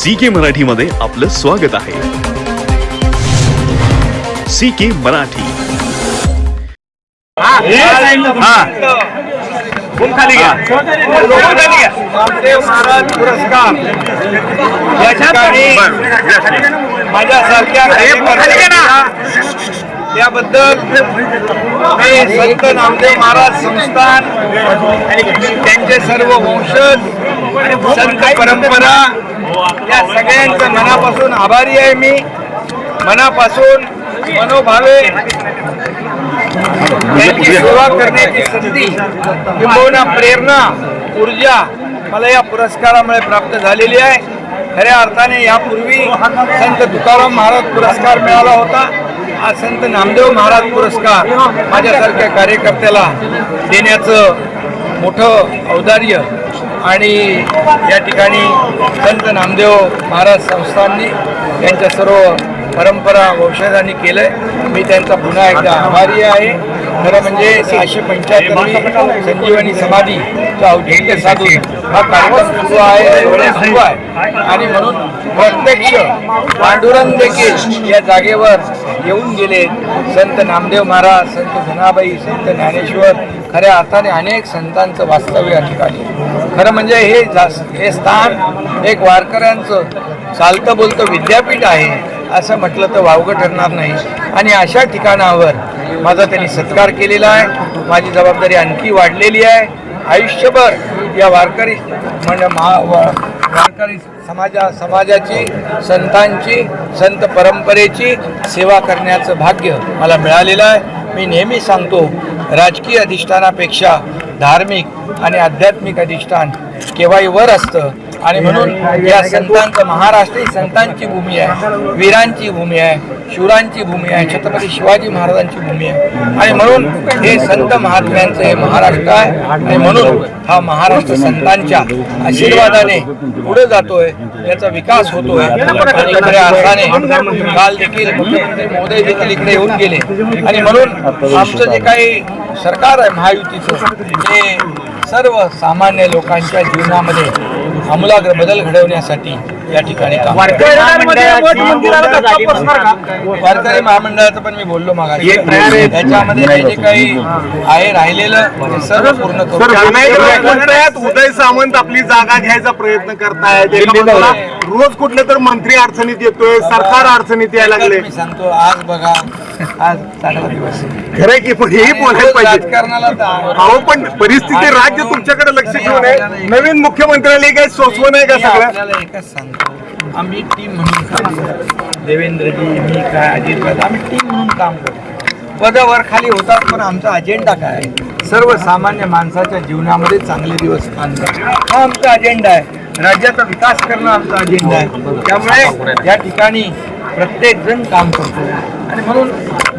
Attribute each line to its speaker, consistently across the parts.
Speaker 1: C K Marathi मध्ये आपलं स्वागत आहे. C K Marathi.
Speaker 2: खाली घ्या?
Speaker 3: महाराज पुरस्कार. या ठिकाणी माझ्यासारख्या कार्यकर्त्यांना त्याबद्दल मी संत नामदेव महाराज संस्थान त्यांचे सर्व वंशज संत परंपरा या सगळ्यांचं मनापासून आभारी आहे मी. मनापासून मनोभावे त्यांची सेवा करण्याची संधी किंबहुना प्रेरणा ऊर्जा मला या पुरस्कारामुळे प्राप्त झालेली आहे. खऱ्या अर्थाने यापूर्वी संत तुकाराम महाराज पुरस्कार मिळाला होता. आज संत नामदेव महाराज पुरस्कार माझ्यासारख्या कार्यकर्त्याला देण्याचं मोठं औदार्य आणि या ठिकाणी संत नामदेव महाराज संस्थांनी त्यांच्या सर्व परंपरा वंशजांनी आहे मी त्यांचा पुन्हा एकदा आभारी आहे. खरं म्हणजे सहाशे पंच्याहत्तर संजीवनी समाधीचं औचित्य साधून हा कार्यक्रम सुरू आहे सुरू आहे. आणि म्हणून प्रत्यक्ष पांडुरंग देखील या जागेवर येऊन गेले. संत नामदेव महाराज संत धनाबाई संत ज्ञानेश्वर खऱ्या अर्थाने अनेक संतांचं वास्तव्य या ठिकाणी खरं म्हणजे हे जास हे स्थान एक वारकऱ्यांचं चालतं बोलतं विद्यापीठ आहे. असं म्हटलं तर वावगं ठरणार नाही. आणि अशा ठिकाणावर माझा त्यांनी सत्कार केलेला आहे. माझी जबाबदारी आणखी वाढलेली आहे. आयुष्यभर या वारकरी म्हणजे महा वारकरी समाजा समाजाची संतांची संत परंपरेची सेवा करण्याचं भाग्य मला मिळालेलं आहे. मी नेहमी सांगतो राजकीय अधिष्ठानापेक्षा धार्मिक आणि आध्यात्मिक अधिष्ठान केव्हाही वर असतं आणि म्हणून या संतांचं महाराष्ट्र ही संतांची भूमी आहे वीरांची भूमी आहे शूरांची भूमी आहे छत्रपती शिवाजी महाराजांची भूमी आहे. आणि म्हणून हे संत महात्म्यांचं हे महाराष्ट्र आहे. आणि म्हणून हा महाराष्ट्र संतांच्या आशीर्वादाने पुढे जातोय याचा विकास होतोय. आणि खऱ्या अर्थाने काल देखील मुख्यमंत्री महोदय देखील इकडे येऊन गेले. आणि म्हणून आमचं जे काही सरकार आहे महायुतीचं ते सर्व सामान्य लोकांच्या जीवनामध्ये आमूलाग्र बदल घडवण्यासाठी या ठिकाणी काम. वारकरी महामंडळाचं पण मी बोललो मग त्याच्यामध्ये जे जे काही आहे राहिलेलं ते सर्व पूर्ण करू
Speaker 2: उदय सामंत आपली जागा घ्यायचा प्रयत्न करतायत रोज कुठले तर मंत्री अडचणीत येतोय सरकार अडचणीत यायला लागले.
Speaker 3: मी सांगतो आज बघा आज चांगला दिवस. आहे.
Speaker 2: खरंय की पण हेही बोलायला पाहिजे.
Speaker 3: राजकारणाला
Speaker 2: अहो पण परिस्थिती राज्य तुमच्याकडे लक्ष ठेवून आहे. नवीन मुख्यमंत्र्याला काही सोसवं नाही का
Speaker 3: मी
Speaker 2: सगळं?
Speaker 3: आपल्याला एकच सांगतो आम्ही टीम म्हणून काम करतो. देवेंद्रजी मी काय अजित आम्ही टीम म्हणून काम करतो. पदावर खाली होतात पण आमचा अजेंडा काय आहे? सर्वसामान्य माणसाच्या जीवनामध्ये चांगले दिवस आणणं हा आमचा अजेंडा आहे. राज्याचा विकास करणं आमचा अजेंडा आहे. त्यामुळे या ठिकाणी प्रत्येक जण काम करतो. आणि म्हणून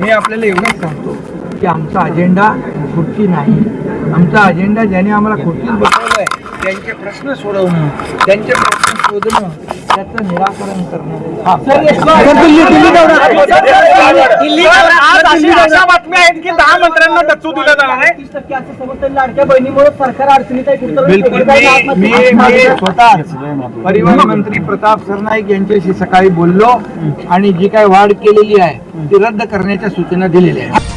Speaker 3: मी आपल्याला एवढंच सांगतो की आमचा अजेंडा खुर्ची नाही. आमचा अजेंडा ज्याने आम्हाला खुर्चीत बसवलं आहे त्यांचे प्रश्न सोडवणं त्यांचे प्रश्न शोधणं त्याचं निराकरण करणं. हा
Speaker 2: अशी बातम्या आहेत की दहा मंत्र्यांना डच्चू दिलं जाणार आहे.
Speaker 4: तीस टक्के असं समजतं. लाडक्या बहिणीमुळे सरकार अडचणीत आहे कुठं
Speaker 3: बिलकुल. मी मी मी स्वतः परिवहन मंत्री प्रताप सरनाईक यांच्याशी सकाळी बोललो आणि जी काही वाढ केलेली आहे ती रद्द करण्याच्या सूचना दिलेल्या आहेत.